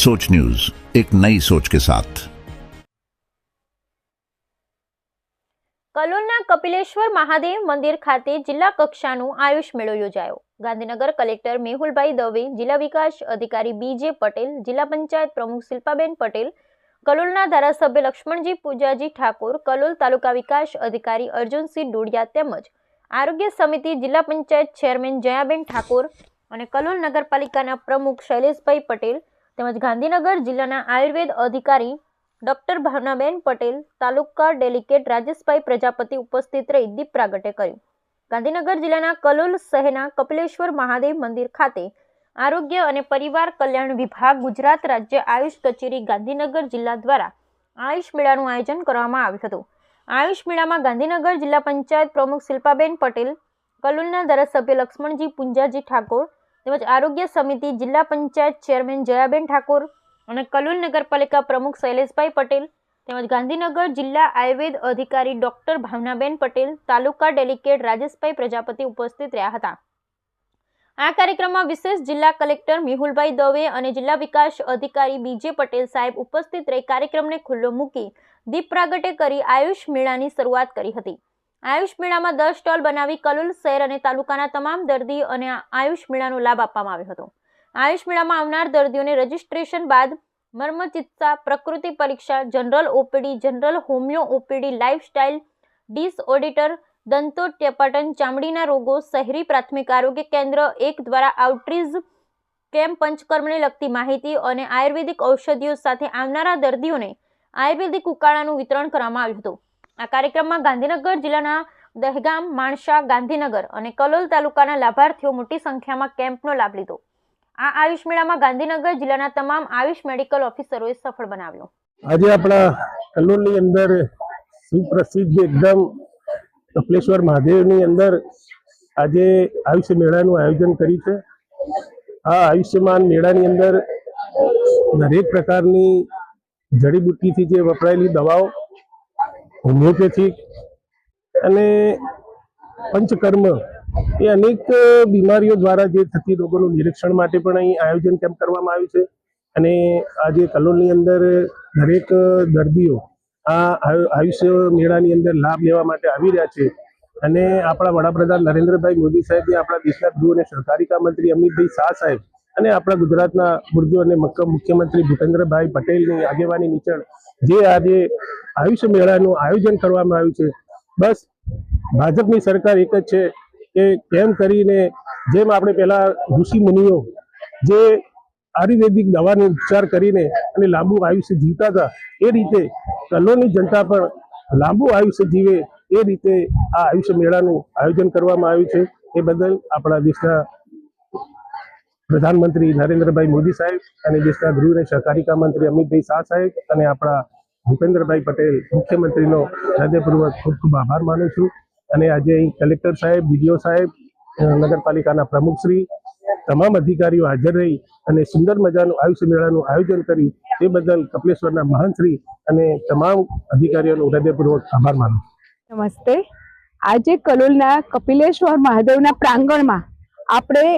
सोच न्यूज एक नई सोच के साथ કલોલના કપિલેશ્વર મહાદેવ મંદિર ખાતે જિલ્લા કક્ષાનું આયુષ મેળો યોજાયો ગાંધીનગર કલેક્ટર મેહુલભાઈ દવે જિલ્લા વિકાસ અધિકારી બીજે પટેલ જિલ્લા પંચાયત પ્રમુખ શિલ્પાબેન પટેલ કલોલના ધારાસભ્ય લક્ષ્મણજી પૂજાજી ઠાકોર કલોલ તાલુકા વિકાસ અધિકારી અર્જુનસિંહ ડોડિયા તેમજ આરોગ્ય સમિતિ જિલ્લા પંચાયત ચેરમેન જયાબેન ઠાકોર અને કલોલ નગરપાલિકાના પ્રમુખ શૈલેષભાઈ પટેલ તેમજ ગાંધીનગર જિલ્લાના આયુર્વેદ અધિકારી ડોક્ટર ભાવનાબેન પટેલ તાલુકા ડેલિકેટ રાજેશભાઈ પ્રજાપતિ ઉપસ્થિત રહી દીપ પ્રાગટ્ય કર્યું. ગાંધીનગર જિલ્લાના કલોલ શહેરના કપિલેશ્વર મહાદેવ મંદિર ખાતે આરોગ્ય અને પરિવાર કલ્યાણ વિભાગ ગુજરાત રાજ્ય આયુષ કચેરી ગાંધીનગર જિલ્લા દ્વારા આયુષ મેળાનું આયોજન કરવામાં આવ્યું હતું. આયુષ મેળામાં ગાંધીનગર જિલ્લા પંચાયત પ્રમુખ શિલ્પાબેન પટેલ, કલોલના ધારાસભ્ય લક્ષ્મણજી પુંજાજી ઠાકોર તેમજ આરોગ્ય સમિતિ જિલ્લા પંચાયત ચેરમેન જયાબેન ઠાકોર અને કલોલ નગરપાલિકા પ્રમુખ શૈલેષભાઈ પટેલ તેમજ ગાંધીનગર જિલ્લા આયુર્વેદ અધિકારી ડોક્ટર ભાવનાબેન પટેલ, તાલુકા ડેલિકેટ રાજેશભાઈ પ્રજાપતિ ઉપસ્થિત રહ્યા હતા. આ કાર્યક્રમમાં વિશેષ જિલ્લા કલેક્ટર મેહુલભાઈ દવે અને જિલ્લા વિકાસ અધિકારી બીજે પટેલ સાહેબ ઉપસ્થિત રહી કાર્યક્રમને ખુલ્લો મૂકી દીપ પ્રાગટ્ય કરી આયુષ મેળાની શરૂઆત કરી હતી. આયુષ મેળામાં દસ સ્ટોલ બનાવી કલોલ શહેર અને તાલુકાના તમામ દર્દી અને આયુષ મેળાનો લાભ આપવામાં આવ્યો હતો. આયુષ મેળામાં આવનાર દર્દીઓને રજીસ્ટ્રેશન બાદ મર્મચિત્તા પ્રકૃતિ પરીક્ષા, general OPD, general homeo OPD, lifestyle disorder auditor દંતોટ્યપાટન, ચામડીના રોગો, શહેરી પ્રાથમિક આરોગ્ય કેન્દ્ર, એક દ્વારા આઉટરીઝ કેમ્પ, પંચકર્મને લગતી માહિતી અને આયુર્વેદિક ઔષધિઓ સાથે આવનારા દર્દીઓને આયુર્વેદિક ઉકાળાનું વિતરણ કરવામાં આવ્યું હતું. આ કાર્યક્રમમાં ગાંધીનગર જિલ્લાના દહેગામ, માણસા, ગાંધીનગર અને કલોલ તાલુકાના લાભાર્થીઓ મોટી સંખ્યામાં કેમ્પનો લાભ લીધો. આ આયુષ મેળામાં ગાંધીનગર જિલ્લાના તમામ આયુષ મેડિકલ ઓફિસરોએ સફળ બનાવ્યો. આજે આપણા કલોલની અંદર સુપ્રસિદ્ધ એકદમ કપલેશ્વર મહાદેવની અંદર આજે આયુષ્ય મેળાનું આયોજન કર્યું છે. આ આયુષ્યમાન મેળાની અંદર દરેક પ્રકારની જડીબુટ્ટીથી જે વપરાયેલી દવાઓ હોમિયોપેથિક અને પંચકર્મ એ અનેક બીમારીઓ દ્વારા જે થતી રોગોનું નિરીક્ષણ માટે પણ અહીં આયોજન કેમ્પ કરવામાં આવ્યું છે. અને આજે કલોલની અંદર દરેક દર્દીઓ આ આયુ- આયુષ્ય મેળાની અંદર લાભ લેવા માટે આવી રહ્યા છે. અને આપણા વડાપ્રધાન નરેન્દ્રભાઈ મોદી સાહેબને આપણા દેશના ગૃહ અને સહકારિતા મંત્રી અમિતભાઈ શાહ સાહેબ અને આપણા ગુજરાતના ઉર્દુ અને મુખ્યમંત્રી ભૂપેન્દ્રભાઈ પટેલની આગેવાની નીચળ જે આજે આયુષ્ય મેળાનું આયોજન કરવામાં આવ્યું છે. બસ, ભાજપની સરકાર એક જ છે કે કેમ કરીને જેમ આપણે પહેલા ઋષિ મુનિઓ જે આયુર્વેદિક દવાનો ઉપચાર કરીને અને લાંબુ આયુષ્ય જીવતા હતા, એ રીતે કલોની જનતા પણ લાંબુ આયુષ્ય જીવે એ રીતે આ આયુષ્ય મેળાનું આયોજન કરવામાં આવ્યું છે. એ બદલ આપણા દેશના પ્રધાનમંત્રી નરેન્દ્રભાઈ મોદી સાહેબ અને દેશના ગૃહ અને સહકારિતા મંત્રી અમિતભાઈ શાહ સાહેબ અને આપણા ભૂપેન્દ્રભાઈ પટેલ મુખ્યમંત્રીનો હૃદયપૂર્વક ખૂબ ખૂબ આભાર માનું છું. અને આજે અહીં કલેક્ટર સાહેબ, ડીડીઓ સાહેબ નગરપાલિકાના પ્રમુખશ્રી તમામ અધિકારીઓ હાજર રહી અને સુંદર મજાનું આયુષ્ય મેળાનું આયોજન કર્યું તે બદલ કપિલેશ્વરના મહાનશ્રી અને તમામ અધિકારીઓનો હૃદયપૂર્વક આભાર માનું નમસ્તે. આજે કલોલના કપિલેશ્વર મહાદેવના પ્રાંગણમાં આપણે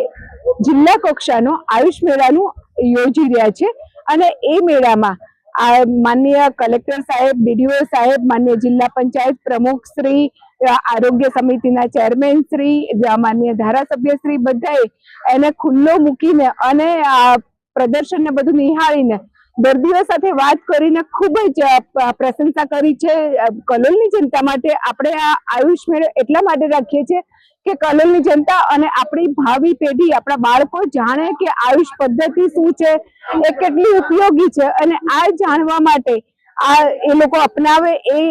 જિલ્લા કક્ષાનો આયુષ મેળાનું યોજી રહ્યા છે અને એ મેળામાં આ માનનીય કલેક્ટર સાહેબ, ડીડીઓ સાહેબ માન્ય જિલ્લા પંચાયત પ્રમુખ શ્રી આરોગ્ય સમિતિના ચેરમેન શ્રી માન્ય ધારાસભ્ય શ્રી બધાએ એને ખુલ્લો મૂકીને અને પ્રદર્શનને બધું નિહાળીને દર્દીઓ સાથે વાત કરીને ખૂબ જ પ્રશંસા કરી છે. કલોલની જનતા માટે આપણે આ આયુષ મેળો એટલા માટે રાખીએ છીએ કે કલોલની જનતા અને આપણી ભાવિ પેઢી, આપણા બાળકો જાણે કે આયુષ પદ્ધતિ શું છે, એ કેટલી ઉપયોગી છે અને આ જાણવા માટે, આ એ લોકો અપનાવે એ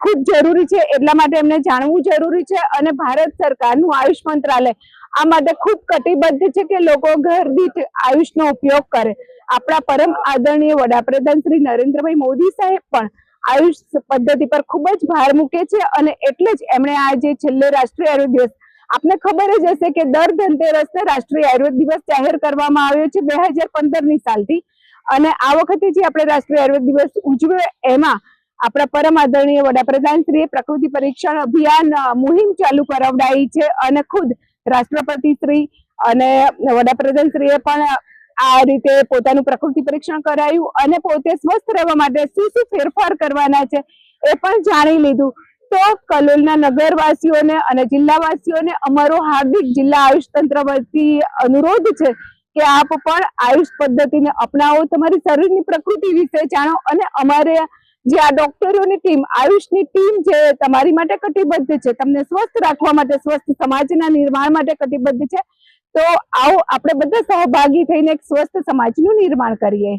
ખૂબ જરૂરી છે. એટલા માટે એમને જાણવું જરૂરી છે અને ભારત સરકારનું આયુષ મંત્રાલય આ માટે ખૂબ કટિબદ્ધ છે કે લોકો ઘર દીઠ આયુષનો ઉપયોગ કરે. આપણા પરમ આદરણીય વડાપ્રધાન શ્રી નરેન્દ્રભાઈ મોદી સાહેબ પણ આયુષ પદ્ધતિ પર ખૂબ જ ભાર મૂકે છે અને એટલે જ એમણે આ જે છેલ્લે રાષ્ટ્રીય આયુર્વેદ દિવસ, આપને ખબર જ હશે કે દર ધનતેરસને રાષ્ટ્રીય આયુર્વેદ દિવસ જાહેર કરવામાં આવ્યો છે બે હજાર પંદરની સાલથી. અને આ વખતે જે આપણે રાષ્ટ્રીય આયુર્વેદ દિવસ ઉજવ્યો, એમાં આપણા પરમ આદરણીય વડાપ્રધાન શ્રીએ પ્રકૃતિ પરીક્ષણ અભિયાન મુહિમ ચાલુ કરાવડાવી છે અને ખુદ રાષ્ટ્રપતિ શ્રી અને વડાપ્રધાન શ્રીએ પણ આ રીતે પોતાનું પ્રકૃતિ પરીક્ષણ કરાયું અને પોતે સ્વસ્થ રહેવા માટે શું શું ફેરફાર કરવાના છે એ પણ જાણી લીધું. તો કલોલના નગરવાસીઓને અને જિલ્લાવાસીઓને અમારો હાર્દિક જિલ્લા આયુષ તંત્ર વતી અનુરોધ છે કે આપ પણ આયુષ પદ્ધતિને અપનાવો, તમારી શરીરની પ્રકૃતિ વિશે જાણો અને અમારે જે આ ડોક્ટરોની ટીમ, આયુષની ટીમ જે તમારી માટે કટિબદ્ધ છે. તમને સ્વસ્થ રાખવા માટે, સ્વસ્થ સમાજના નિર્માણ માટે કટિબદ્ધ છે. તો આવો આપણે બધા સહભાગી થઈને એક સ્વસ્થ સમાજનું નિર્માણ કરીએ.